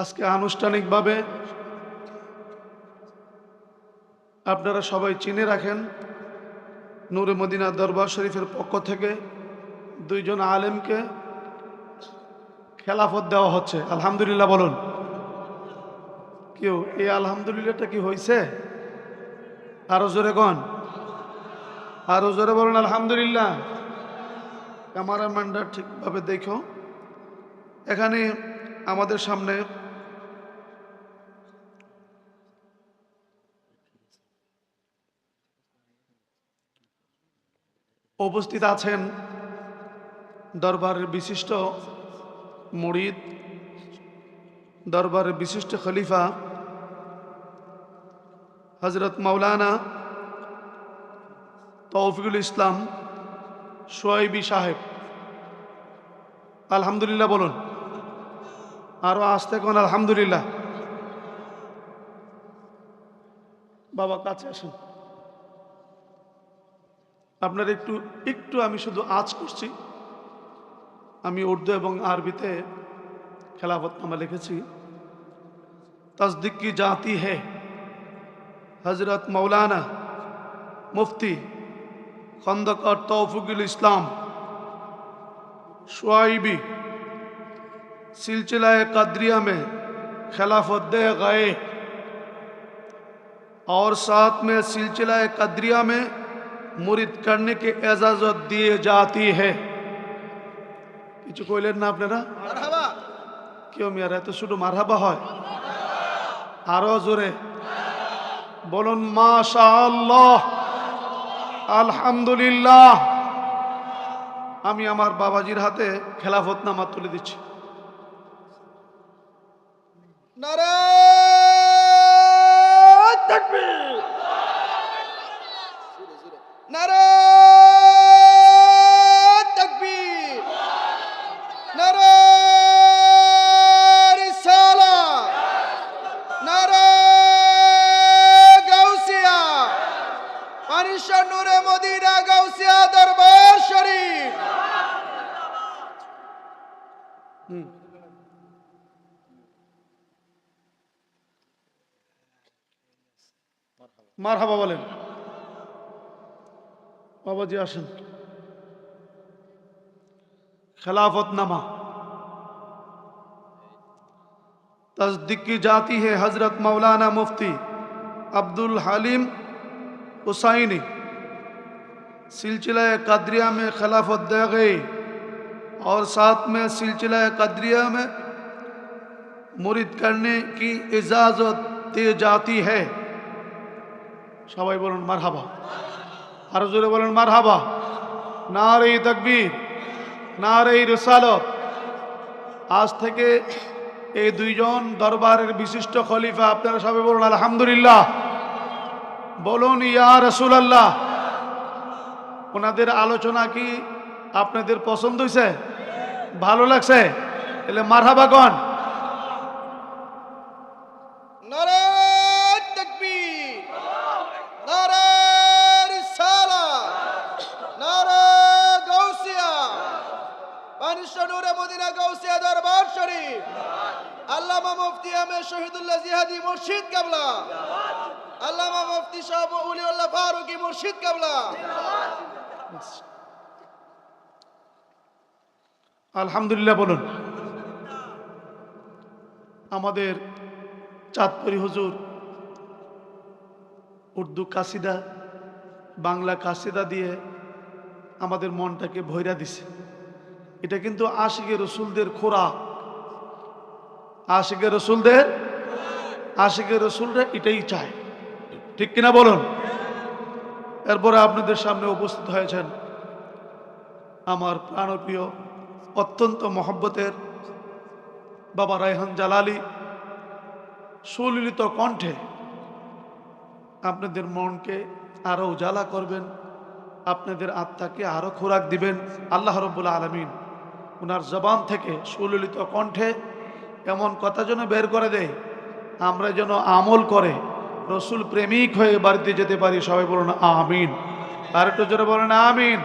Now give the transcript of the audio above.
আজকে আনুষ্ঠানিকভাবে আপনারা সবাই চিনে রাখেন, নূরে মদিনা দরবার শরীফের পক্ষ থেকে দুইজন আলেমকে খেলাফত দেওয়া হচ্ছে। আলহামদুলিল্লাহ বলুন। কেউ, এই আলহামদুলিল্লাহটা কি হয়েছে আরও জোরে কন। আরও জোরে বলুন, আলহামদুলিল্লাহ। ক্যামেরাম্যানটা ঠিকভাবে দেখো। এখানে আমাদের সামনে উপস্থিত আছেন দরবারের বিশিষ্ট মুরিদ, দরবারের বিশিষ্ট খলিফা হজরত মাওলানা তৌফিকুল ইসলাম সোয়াইবি সাহেব। আলহামদুলিল্লাহ বলুন। আরও আসতে কোন আলহামদুলিল্লাহ? বাবা কাছে আসুন। আপনার একটু একটু আমি শুধু আজ করছি আমি উর্দু এবং আরবিতে খেলাফতনামা লিখেছি তসদিক কি জাতি হে হজরত মৌলানা মুফতি খন্দকর তৌফিকুল ইসলাম शुआइबी सिलसिला कदरिया में खिलाफत दे गए और साथ में सिलसिला कदरिया में মুরিদ করনে কে এজাজত দিয়ে জাতি হে। কিছু কইলেন না আপনারা? কেউ মিয়ার এত শুধু মারহাবা হয়? আরও জোরে। বলুন মাশাআল্লাহ আলহামদুলিল্লাহ। আমি আমার বাবাজির হাতে খেলাফত নামা তুলে দিচ্ছি। নারা মার হাবা বলেন বাবাজি আসেন खिलाफतनामा तस्दीक की जाती है हजरत मौलाना मुफ्ती अब्दुल हलीम हुसैनी सिलसिला कदरिया में खिलाफत दे गई और साथ में सिलसिला कदरिया में मुरिद करने की इजाज़त दी जाती है সবাই বলুন মার হাবা আরো জোরে বলুন মার হাবা নারে তকবীর নারে রসালত আজ থেকে এই দুইজন দরবারের বিশিষ্ট খলিফা আপনারা সবাই বলুন আলহামদুলিল্লাহ বলুন ইয়া রসুলাল্লাহ ওনাদের আলোচনা কি আপনাদের পছন্দ হয়েছে ভালো লাগছে? তাহলে মারহাবা কন। আল্লামা মুফতি শহীদুল্লাহ জিহাদি মুর্শিদ সাহেব উলিউল্লাহ ফারুকি মুর্শিদ কাবলা। আলহামদুলিল্লাহ বলুন। আমাদের চাঁদপুরি হুজুর, উর্দু কাসিদা বাংলা কাসিদা দিয়ে আমাদের মনটাকে ভৈরা দিছে। এটা কিন্তু আশিকে রসুলদের খোরাক। আশিকে রসুলদের আশিকে রসুলরা এটাই চায়। ঠিক কিনা বলুন? এরপরে আপনাদের সামনে উপস্থিত হয়েছেন আমার প্রাণপ্রিয় অত্যন্ত মহব্বতের বাবা রায়হান জালালি সুললিত কণ্ঠে আপনাদের মনকে আরও উজালা করবেন, আপনাদের আত্মাকে আরও খোরাক দিবেন। আল্লাহ রব্বুল আলমিন ওনার জবান থেকে সুললিত কণ্ঠে এমন কথা যেন বের করে দেয়, আমরা যেন আমল করে রসুল প্রেমিক হয়ে বাড়িতে যেতে পারি। সবাই বলুন, আমিন। আর একটু জোরে বলুন, আমিন।